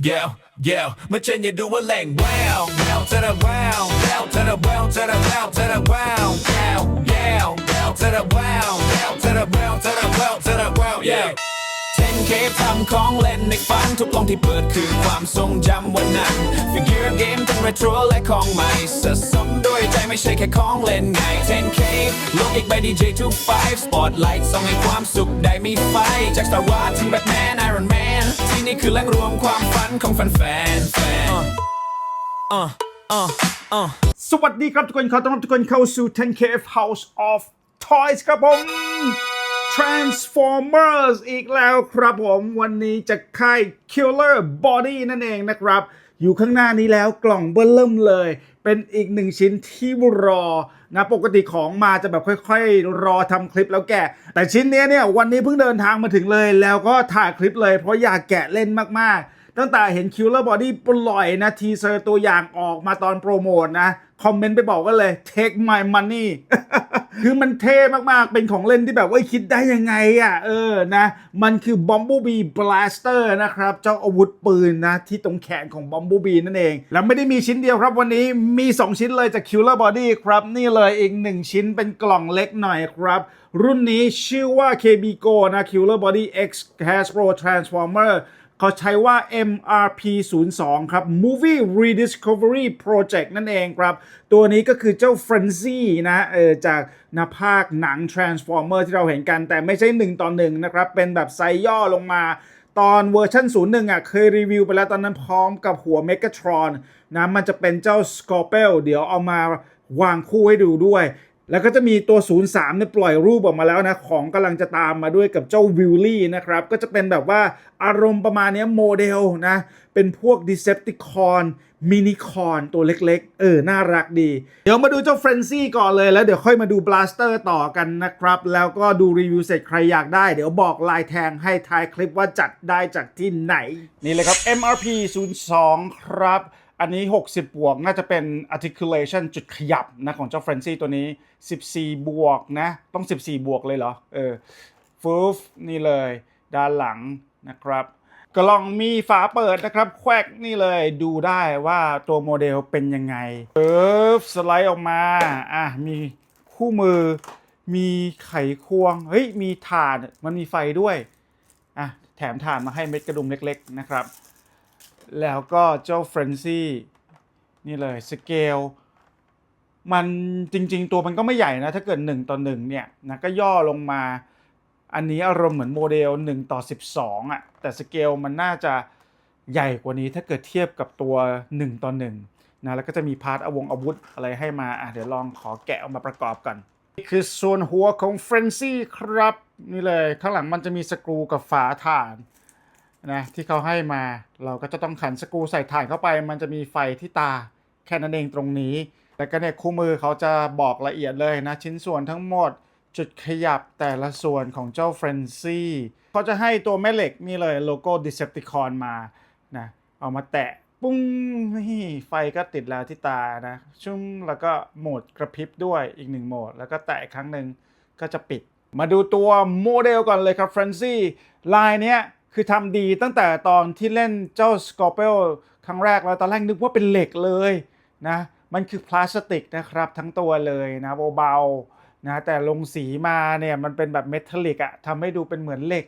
Yeah, yeah, but then you do a leg wow, to the wow, down to the wow, to the wow, to the wow, yeah, yeah, down to the wow, wow, to the wow, to the wow, yeah. 10K ทำของเล่นในฝันทุกกล่องที่เปิดคือความทรงจำวันนั้นฟิกเกอร์เกมทั้งเรโทรและของใหม่สะสมด้วยใจไม่ใช่แค่ของเล่นไง 10K โลกอีกใบ DJ ทุก5 Spotlight ส่องให้ความสุขได้มีไฟ จาก Star Wars ถึง Batman Iron Man ที่นี่คือแหล่งรวมความฝันของแฟนๆแฟน uh, uh, uh. สวัสดีครับทุกคนขอต้อนรับทุกคนเข้าสู่ 10KF House of Toys ครับผม Transformers อีกแล้วครับผมวันนี้จะค่าย Killer Body นั่นเองนะครับ อยู่ข้างหน้านี้แล้วกล่องเบิ้ลเริ่มเลย เป็นอีกหนึ่งชิ้นที่รอนะปกติของมาจะแบบค่อยๆ รอทำคลิปแล้วแกะ แต่ชิ้นเนี้ยเนี่ยวันนี้เพิ่งเดินทางมาถึงเลย แล้วก็ถ่ายคลิปเลยเพราะอยากแกะเล่นมากๆตั้งแต่เห็น Killer Body ปล่อยนะทีเซอร์ตัวอย่างออกมาตอนโปรโมทนะ คอมเมนต์ไปบอกกันเลย take my money คือมันเท่มากๆ เป็นของเล่นที่แบบว่าคิดได้ยังไงอะเออนะ มันคือ Bumblebee Blaster นะครับ เจ้าอาวุธปืนนะ ที่ตรงแขนของ Bumblebee นั่นเอง แล้วไม่ได้มีชิ้นเดียวครับวันนี้มี 2 ชิ้นเลยจาก Killer Body ครับ นี่เลยอีก 1 ชิ้นเป็นกล่องเล็กหน่อยครับ รุ่นนี้ชื่อว่า KB Go นะ Killer Body X Hasbro Transformer เขาใช้ว่า MRP 0 2ครับ Movie Rediscovery Project นั่นเองครับ ตัวนี้ก็คือเจ้า Frenzy นะเออจากนาภาคหนัง Transformer ที่เราเห็นกัน แต่ไม่ใช่ 1 ต่อ 1 นะครับ เป็นแบบไซส์ย่อลงมาตอนเวอร์ชัน01อะเคยรีวิวไปแล้วตอนนั้นพร้อมกับหัว Megatron นะมันจะเป็นเจ้า Scorpel เดี๋ยวเอามาวางคู่ให้ดูด้วย แล้วก็จะมีตัว 03เนี่ยปล่อยรูปออกมาแล้วนะ ของกำลังจะตามมาด้วยกับเจ้าวิลลี่นะครับ ก็จะเป็นแบบว่าอารมณ์ประมาณนี้โมเดลนะ เป็นพวก Decepticon มินิคอนตัวเล็กๆ เออ น่ารักดี เดี๋ยวมาดูเจ้า Frenzy ก่อนเลยแล้วเดี๋ยวค่อยมาดู Blaster ต่อกันนะครับ แล้วก็ดูรีวิวเสร็จใครอยากได้ เดี๋ยวบอกลายแทงให้ท้ายคลิปว่าจัดได้จากที่ไหน นี่เลยครับ MRP 02 ครับ อันนี้ 60 บวกน่าจะเป็น articulation จุดขยับนะของเจ้า Frenzy ตัวนี้ 14 บวกนะ ต้อง 14 บวกเลยเหรอ เออฟูฟนี่เลย ด้านหลังนะครับกล่องมีฝาเปิดนะครับ แควกนี่เลยดูได้ว่าตัวโมเดลเป็นยังไงเอิฟสไลด์ออกมาอะมีคู่มือ มีไขควง เฮ้ย มีถ่านมันมีไฟด้วยอะแถมถ่านมาให้เม็ดกระดุมเล็ก ๆ นะครับ แล้วก็เจ้าเฟรนซี่นี่เลยสเกลมันจริง ๆ ตัวมันก็ไม่ใหญ่นะ ถ้าเกิด 1 ต่อ 1 เนี่ยนะก็ย่อลงมา อันนี้อารมณ์เหมือนโมเดล 1 ต่อ 12อะแต่สเกลมันน่าจะใหญ่กว่านี้ถ้าเกิดเทียบกับตัว 1 ต่อ1นะแล้วก็จะมีพาร์ทอาวงอาวุธอะไรให้มาอะเดี๋ยวลองขอแกะออกมาประกอบกันนี่คือส่วนหัวของเฟรนซี่ครับ นี่เลย ข้างหลังมันจะมีสกรูกับฝาถ่าน นะที่เขาให้มาเราก็จะต้องขันสกูใส่ถ่านเข้าไป มันจะมีไฟที่ตาแค่นั้นเองตรงนี้ แล้วก็เนี่ยคู่มือเขาจะบอกละเอียดเลยนะ ชิ้นส่วนทั้งหมดจุดขยับแต่ละส่วนของเจ้าเฟรนซี่เขาจะให้ตัวแม่เหล็กนี่เลยโลโก้ Decepticon มานะเอามาแตะปุ้งนี่ไฟก็ติดแล้วที่ตานะชุ่มแล้วก็โหมดกระพริบด้วยอีกหนึ่งโหมด แล้วก็แตะครั้งหนึ่งก็จะปิด มาดูตัวโมเดลก่อนเลยครับเฟรนซี่ลายเนี้ย คือทำดีตั้งแต่ตอนที่เล่นเจ้า Scorpel ครั้งแรกแล้วตอนแรกนึกว่าเป็นเหล็กเลยนะมันคือพลาสติกนะครับทั้งตัวเลยนะเบาๆนะแต่ลงสีมาเนี่ยมันเป็นแบบเมทัลลิกอะทำให้ดูเป็นเหมือนเหล็ก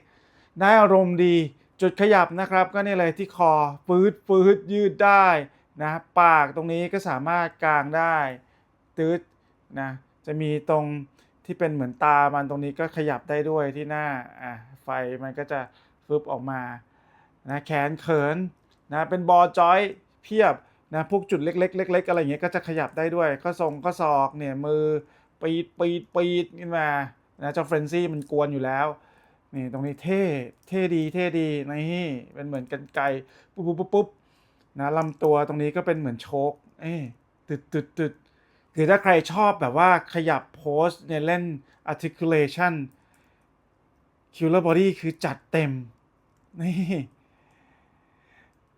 ได้อารมณ์ดีจุดขยับนะครับ ก็นี่เลยที่คอฟืดฟืดยืดได้นะปากตรงนี้ก็สามารถกางได้ตืดนะจะมีตรงที่เป็นเหมือนตามันตรงนี้ก็ขยับได้ด้วยที่หน้าอะไฟมันก็จะ ฟึบออกมานะแขนเขินนะเป็นบอลจอยเพียบนะพวกจุดเล็กๆเล็กๆอะไรอย่างเงี้ยก็จะขยับได้ด้วยข้อทรงข้อศอกเนี่ยมือปีดปีดปีดขึ้นมานะเจ้าเฟรนซี่มันกวนอยู่แล้วนี่ตรงนี้เท่เท่ดีเท่ดีนี่เป็นเหมือนกันไกปุ๊บปุ๊บปุ๊บนะลำตัวตรงนี้ก็เป็นเหมือนโชคเอ้ตึดตึดตึดคือถ้าใครชอบแบบว่าขยับโพสเนี่ยเล่น articulation killer body คือจัดเต็ม นี่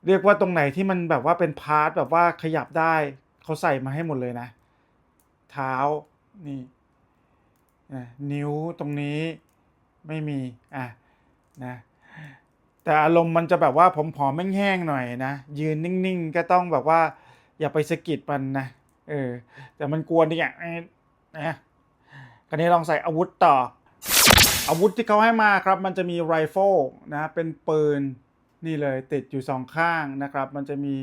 เรียกว่าตรงไหนที่มันแบบว่าเป็นพาร์ทแบบว่าขยับได้เขาใส่มาให้หมดเลยนะ เท้านี่นะนิ้วตรงนี้ไม่มีอะนะแต่อารมณ์มันจะแบบว่าผมผอมแห้งๆหน่อยนะ ยืนนิ่งๆ ก็ต้องแบบว่า อย่าไปสะกิดมันนะเออแต่มันกวนดิอะเอ้ยนะคราวนี้ลองใส่อาวุธต่อ อาวุธที่เขาให้มาครับ มันจะมีไรเฟิลนะเป็นปืนนี่เลยติดอยู่สองข้างนะครับ มันจะมี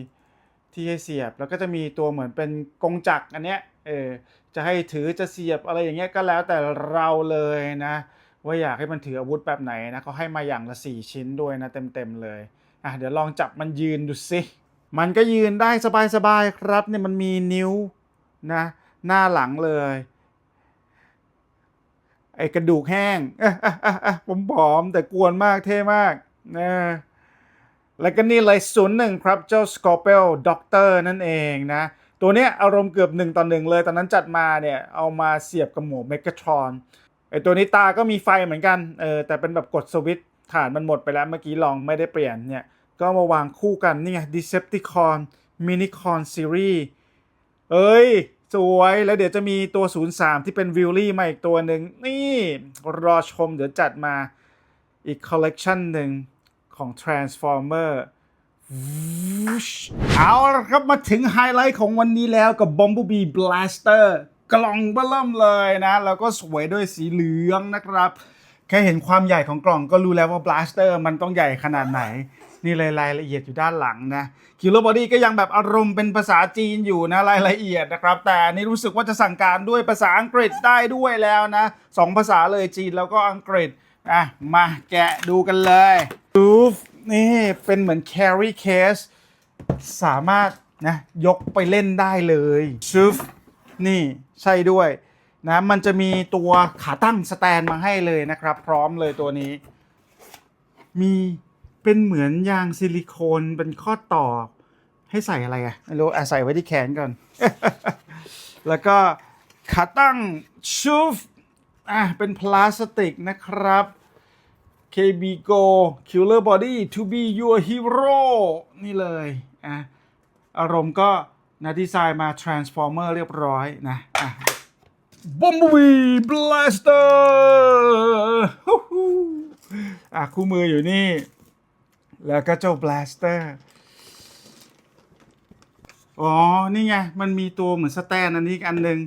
ที่ให้เสียบ แล้วก็จะมีตัวเหมือนเป็นกงจักรอันเนี้ยเออจะให้ถือจะเสียบอะไรอย่างเงี้ยก็แล้วแต่เราเลยนะ ว่าอยากให้มันถืออาวุธแบบไหนนะเขาให้มาอย่างละ 4 ชิ้นด้วยนะเต็มๆเลยอะเดี๋ยวลองจับมันยืนดูสิมันก็ยืนได้สบายๆครับเนี่ยมันมีนิ้วนะหน้าหลังเลย ไอ้กระดูกแห้งผมผอมแต่กวนมากเท่มากนะแล้วก็นี่เลยศูนย์หนึ่งครับเจ้า Scorpel Doctor นั่นเองนะ ตัวเนี้ยอารมณ์เกือบหนึ่งต่อหนึ่งเลย ตอนนั้นจัดมาเนี่ย เอามาเสียบกับหมวกเมก a ทรอนไอตัวนี้ตาก็มีไฟเหมือนกันเออแต่เป็นแบบกดสวิตช์ฐานมันหมดไปแล้วเมื่อกี้ลองไม่ได้เปลี่ยนเนี่ย ก็มาวางคู่กันนี่ไง Decepticon Minicon Series เอ้ย สวยแล้วเดี๋ยวจะมีตัว 03 ที่เป็นวิลลี่มาอีกตัวหนึ่งนี่รอชมเดี๋ยวจัดมาอีกคอลเลกชันหนึ่งของ Transformer เอาละครับมาถึงไฮไลท์ของวันนี้แล้วกับ Bumblebee Blaster กล่องเบิ่มเลยนะ แล้วก็สวยด้วยสีเหลืองนะครับ แค่เห็นความใหญ่ของกล่องก็รู้แล้วว่า Blaster มันต้องใหญ่ขนาดไหน นี่ลยรายละเอียดอยู่ด้านหลังนะ Killer Body ก็ยังแบบอารมณ์เป็นภาษาจีนอยู่นะรายละเอียดนะครับ แต่นี่รู้สึกว่าจะสั่งการด้วยภาษาอังกฤษได้ด้วยแล้วนะสองภาษาเลยจีนแล้วก็อังกฤษอะมาแกะดูกันเลยดูนี่เป็นเหมือน carry case สามารถนะยกไปเล่นได้เลยชูฟนี่ใช่ด้วยนะมันจะมีตัวขาตั้งสแตนมาให้เลยนะครับ พร้อมเลยตัวนี้ มี เป็นเหมือนยางซิลิโคนเป็นข้อต่อให้ใส่อะไรอะไม่รู้อะใส่ไว้ที่แขนก่อน แล้วก็ขาตั้งชูฟอะเป็นพลาสติกนะครับ KB Go Killer Body to be your hero นี่เลยอะอารมณ์ก็นะดีไซน์มา Transformer เรียบร้อยนะอะ Bumblebee Blaster ฮู้ฮู้อะคู่มืออยู่นี่ แล้วก็เจ้า Blaster อ๋อ นี่ไง มันมีตัวเหมือนสแตนอันนี้อีกอันหนึ่ง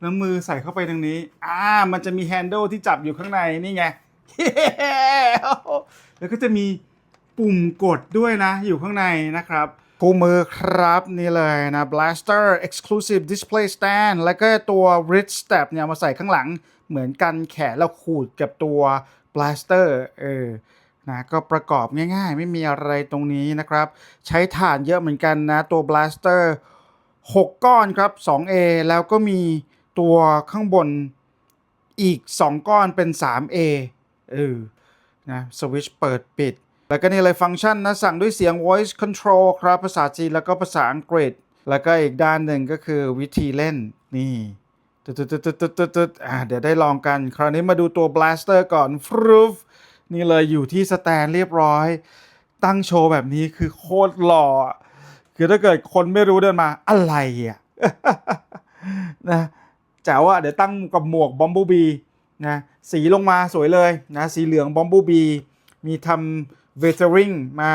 แล้วมือใส่เข้าไปตรงนี้ อ่า มันจะมีแฮนดิลที่จับอยู่ข้างใน นี่ไง แล้วก็จะมีปุ่มกดด้วยนะ อยู่ข้างในนะครับคู่มือครับนี่เลยนะ Blaster Exclusive Display Stand แล้วก็ตัว Wrist Strap เนี่ยมาใส่ข้างหลัง เหมือนกันแขนแล้วขูดกับตัว Blaster เออ นะก็ประกอบง่ายๆ ไม่มีอะไรตรงนี้นะครับ ใช้ถ่านเยอะเหมือนกันนะตัว Blaster 6 ก้อนครับ 2A แล้วก็มีตัวข้างบนอีก 2 ก้อนเป็น 3A เออนะสวิชเปิดปิด แล้วก็นี่เลยฟังก์ชันนะ สั่งด้วยเสียง voice control ครับ ภาษาจีนแล้วก็ภาษาอังกฤษ แล้วก็อีกด้านหนึ่งก็คือวิธีเล่นนี่ตึ๊ดตึ๊ดตึ๊ดตึ๊ดตึ๊ดอ่าเดี๋ยวได้ลองกัน คราวนี้มาดูตัว blaster ก่อนฟรูฟ นี่เลยอยู่ที่สแตนเรียบร้อย ตั้งโชว์แบบนี้คือโคตรหล่อคือถ้าเกิดคนไม่รู้เดินมาอะไรอะนะแจ๋วอะเดี๋ยวตั้งกับหมวกบอมบูบีนะสีลงมาสวยเลยนะสีเหลืองบอมบูบีมีทำเวเทอริงมา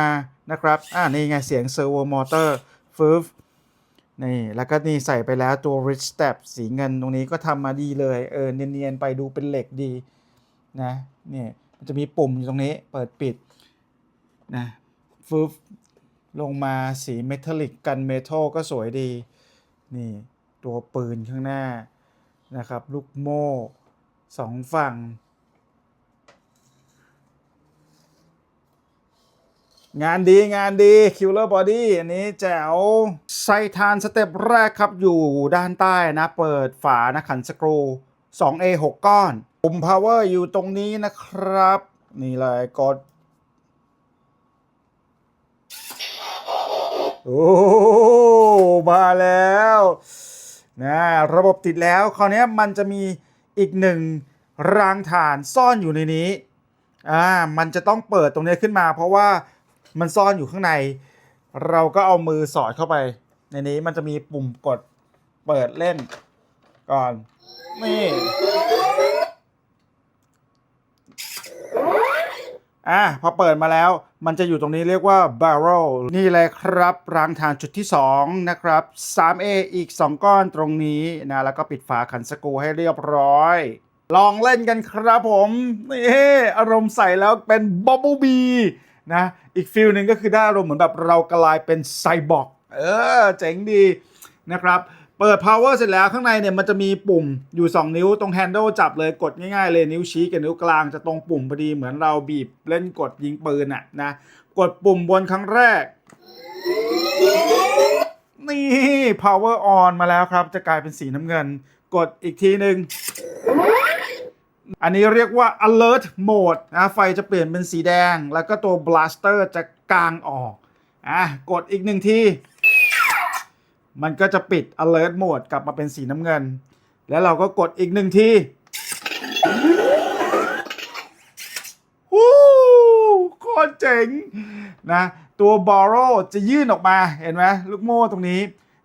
นะครับ อ่านี่ไงเสียงเซอร์โวมอเตอร์ฟืฟนี่ แล้วก็นี่ใส่ไปแล้วตัว Rich Step สีเงินตรงนี้ก็ทำมาดีเลย เออ เนียนๆ ไปดูเป็นเหล็กดีนะนี่ มันจะมีปุ่มอยู่ตรงนี้เปิดปิดนะฟืฟลงมาสีเมทัลลิกกันเมทัลก็สวยดี นี่ตัวปืนข้างหน้านะครับ ลูกโม่สองฝั่ง งานดีงานดี Killer Body อันนี้แจ๋วใส่ทานสเต็ปแรกครับอยู่ด้านใต้นะ เปิดฝานะขันสกรู 2A 6 ก้อน ปุ่ม power อยู่ตรงนี้นะครับ นี่เลยกด โอ้ มาแล้วนะระบบติดแล้ว คราวนี้มันจะมีอีกหนึ่งรางฐานซ่อนอยู่ในนี้อ่ามันจะต้องเปิดตรงนี้ขึ้นมา เพราะว่ามันซ่อนอยู่ข้างใน เราก็เอามือสอดเข้าไป ในนี้มันจะมีปุ่มกดเปิดเล่นก่อน นี่อะพอเปิดมาแล้วมันจะอยู่ตรงนี้เรียกว่า barrel นี่เลยครับ รางฐานจุดที่ 2 นะครับ 3A อีก 2 ก้อนตรงนี้นะ แล้วก็ปิดฝาขันสกูให้เรียบร้อย ลองเล่นกันครับผม นี่อารมณ์ใส่แล้วเป็นบับเบิลบีนะ อีกฟิลหนึ่งก็คือได้อารมณ์เหมือนแบบเรากลายเป็นไซบอร์กเออ เจ๋งดีนะครับ เปิด power เสร็จแล้วข้างในเนี่ยมันจะมีปุ่มอยู่ 2 นิ้วตรง handle จับเลยกดง่ายๆเลยนิ้วชี้กับนิ้วกลางจะตรงปุ่มพอดีเหมือนเราบีบเล่นกดยิงปืนอะนะกดปุ่มบนครั้งแรก นี่ power on มาแล้วครับ จะกลายเป็นสีน้ำเงิน กดอีกทีหนึ่งอันนี้เรียกว่า alert mode นะไฟจะเปลี่ยนเป็นสีแดง แล้วก็ตัว blaster จะกลางออกอะกดอีกหนึ่งที มันก็จะปิด alert mode กลับมาเป็นสีน้ำเงิน แล้วเราก็กดอีกหนึ่งทีวู้โคตรเจ๋งนะตัว borrow จะยื่นออกมาเห็นไหมลูกโม่ตรงนี้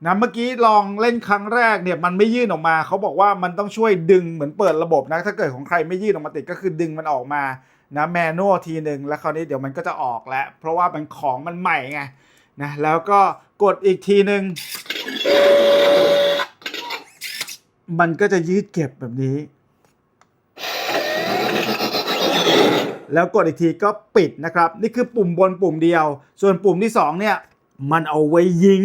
นะเมื่อกี้ลองเล่นครั้งแรกเนี่ยมันไม่ยื่นออกมา เขาบอกว่ามันต้องช่วยดึงเหมือนเปิดระบบนะ ถ้าเกิดของใครไม่ยื่นออกมาติดก็คือดึงมันออกมานะแมนนวลทีหนึ่งแล้วคราวนี้เดี๋ยวมันก็จะออกแล้ว เพราะว่ามันของมันใหม่ไง นะแล้วก็กดอีกทีหนึ่งมันก็จะยืดเก็บแบบนี้ แล้วกดอีกทีก็ปิดนะครับ นี่คือปุ่มบนปุ่มเดียว ส่วนปุ่มที่ 2 เนี่ย มันเอาไว้ยิง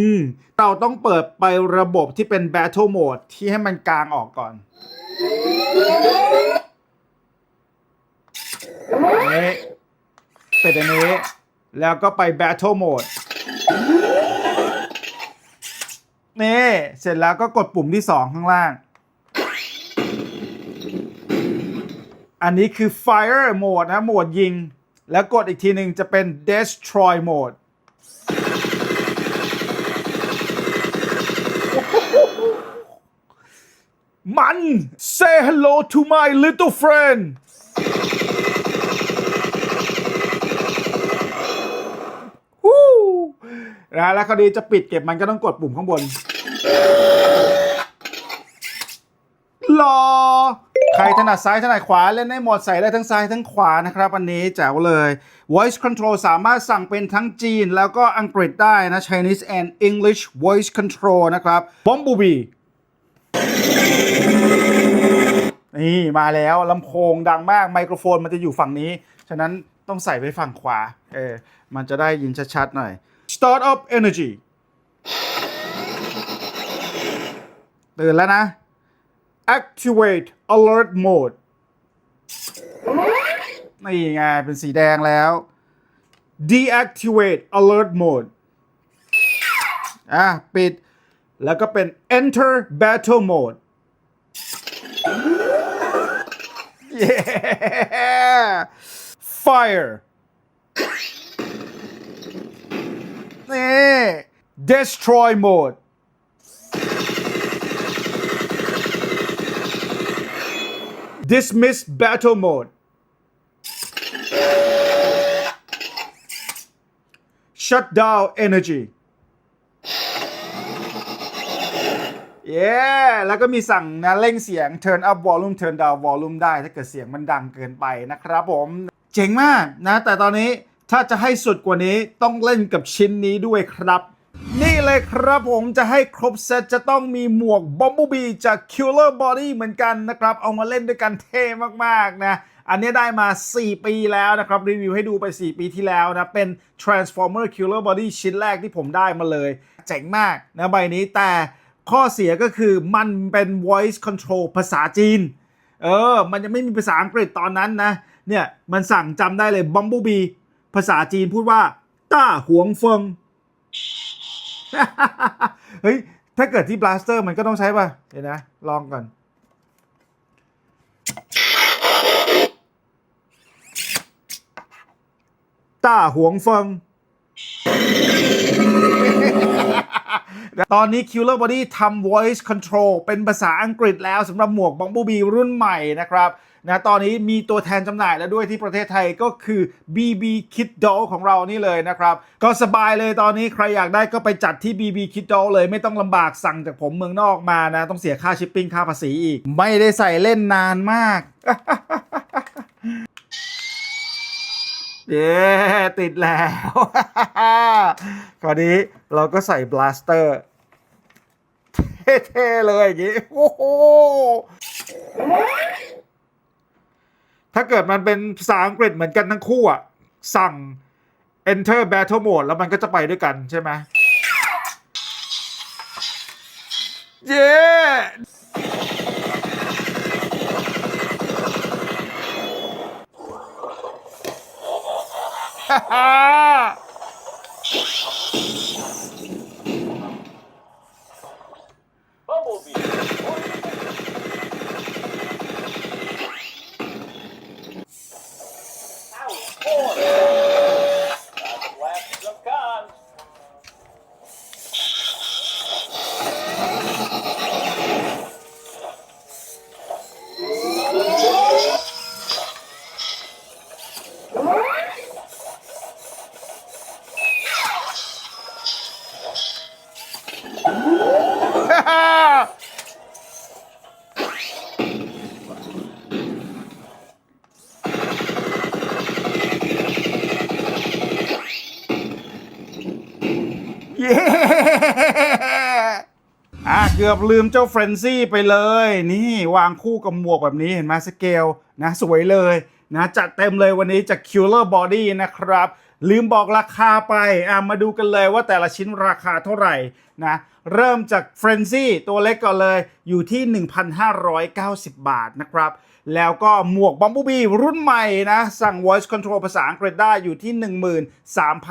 เราต้องเปิดไประบบที่เป็น Battle Mode ที่ให้มันกลางออกก่อนนี่ปิดอันนี้ แล้วก็ไป Battle Mode นี่เสร็จแล้วก็กดปุ่มที่ 2 ข้างล่าง อันนี้คือ Fire Mode นะโหมดยิง แล้วกดอีกทีหนึ่งจะเป็น Destroy Mode มัน Say hello to my little friend นะแล้วคราวนี้จะปิดเก็บมันก็ต้องกดปุ่มข้างบน รอใครถนัดซ้ายถนัดขวา เล่นได้หมดใส่ได้ทั้งซ้ายทั้งขวานะครับอันนี้แจ๋วเลย voice control สามารถสั่งเป็นทั้งจีน แล้วก็อังกฤษได้นะ Chinese and English voice control นะครับ Bumblebee นี่มาแล้วลำโพงดังมากไมโครโฟนมันจะอยู่ฝั่งนี้ ฉะนั้นต้องใส่ไปฝั่งขวา เออมันจะได้ยินชัดๆหน่อย Start up energy ตื่นแล้วนะ activate alert mode นี่ไง เป็นสีแดงแล้ว deactivate alert mode อ่ะ ปิด แล้วก็เป็น enter battle mode yeah fire นี่ destroy mode dismiss battle mode shut down energy เย้แล้วก็มีสั่งนะเร่งเสียง turn up volume turn down volume ได้ถ้าเกิดเสียงมันดังเกินไปนะครับผม เจ๋งมากนะ แต่ตอนนี้ถ้าจะให้สุดกว่านี้ต้องเล่นกับชิ้นนี้ด้วยครับ เลยครับผมจะให้ครบเซตจะต้องมีหมวก Bumblebee จาก Killer Body เหมือนกันนะครับ เอามาเล่นด้วยกันเท่มาก ๆ นะ อันนี้ได้มา 4 ปีแล้วนะครับ รีวิวให้ดูไป 4 ปีที่แล้วนะ เป็น Transformer Killer Body ชิ้นแรกที่ผมได้มาเลย เจ๋งมากนะใบนี้แต่ข้อเสียก็คือมันเป็น voice control ภาษาจีน เออ มันยังไม่มีภาษาอังกฤษตอนนั้นนะ เนี่ย มันสั่งจำได้เลย Bumblebee ภาษาจีนพูดว่าต้าหวงเฟิง เฮ้ย ถ้าเกิดที่ blaster มันก็ต้องใช้ป่ะ เดี๋ยวนะ ลองก่อน ต้าหวงเฟิง ตอนนี้ Killer Body ทำ voice control เป็นภาษาอังกฤษแล้วสำหรับหมวก Bumblebee รุ่นใหม่นะครับ นะตอนนี้มีตัวแทนจำหน่ายแล้วด้วยที่ประเทศไทยก็คือ BB Kid Doll ของเรานี่เลยนะครับ ก็สบายเลยตอนนี้ใครอยากได้ก็ไปจัดที่ BB Kid Doll เลยไม่ต้องลำบากสั่งจากผมเมืองนอกมานะ ต้องเสียค่าชิปปิ้งค่าภาษีอีก ไม่ได้ใส่เล่นนานมากเย้ติดแล้วคราวนี้เราก็ใส่บลาสเตอร์เท่ๆเลยอย่างงี้ โอ้โห ถ้าเกิดมันเป็นภาษาอังกฤษเหมือนกันทั้งคู่อะ สั่ง enter battle mode แล้วมันก็จะไปด้วยกันใช่ไหมเย้ฮ่า อะเกือบลืมเจ้าเฟรนซี่ไปเลย นี่วางคู่กับหมวกแบบนี้เห็นไหมสเกลนะ สวยเลย นะจัดเต็มเลยวันนี้จาก Killer Body นะครับ ลืมบอกราคาไปอะมาดูกันเลยว่าแต่ละชิ้นราคาเท่าไหร่นะเริ่มจากเฟรนซีตัวเล็กก่อนเลยอยู่ที่ 1,590 บาทนะครับ แล้วก็หมวกบัมบูบีรุ่นใหม่นะ สั่ง voice control ภาษาอังกฤษได้อยู่ที่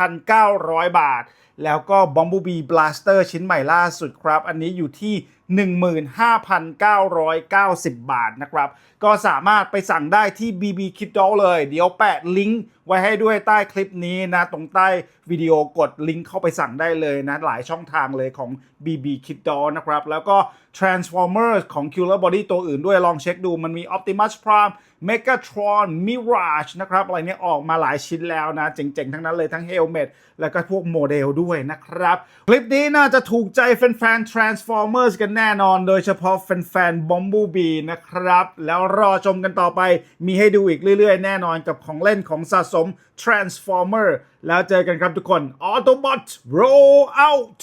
13,900 บาท แล้วก็ Bumblebee Blaster ชิ้นใหม่ล่าสุดครับ อันนี้อยู่ที่ 15,990 บาทนะครับ ก็สามารถไปสั่งได้ที่ BB Kid Doll เลย เดี๋ยวแปะลิงก์ ไว้ให้ด้วยใต้คลิปนี้นะ ตรงใต้วิดีโอกดลิงก์เข้าไปสั่งได้เลยนะ หลายช่องทางเลยของ BB Kid Doll นะครับ แล้วก็ Transformers ของ Killer Body ตัวอื่นด้วยลองเช็คดูมันมี Optimus Prime Megatron Mirage นะครับ อะไรเนี้ยออกมาหลายชิ้นแล้วนะ เจ๋งๆ ทั้งนั้นเลยทั้ง Helmet แล้วก็พวกโมเดลด้วยนะครับ คลิปนี้น่าจะถูกใจแฟนๆ Transformers กันแน่นอน โดยเฉพาะแฟนๆ Bumblebee นะครับ แล้วรอชมกันต่อไปมีให้ดูอีกเรื่อยๆ แน่นอนกับของเล่นของสะสมม Transformer แล้วเจอกันครับทุกคน Autobot roll out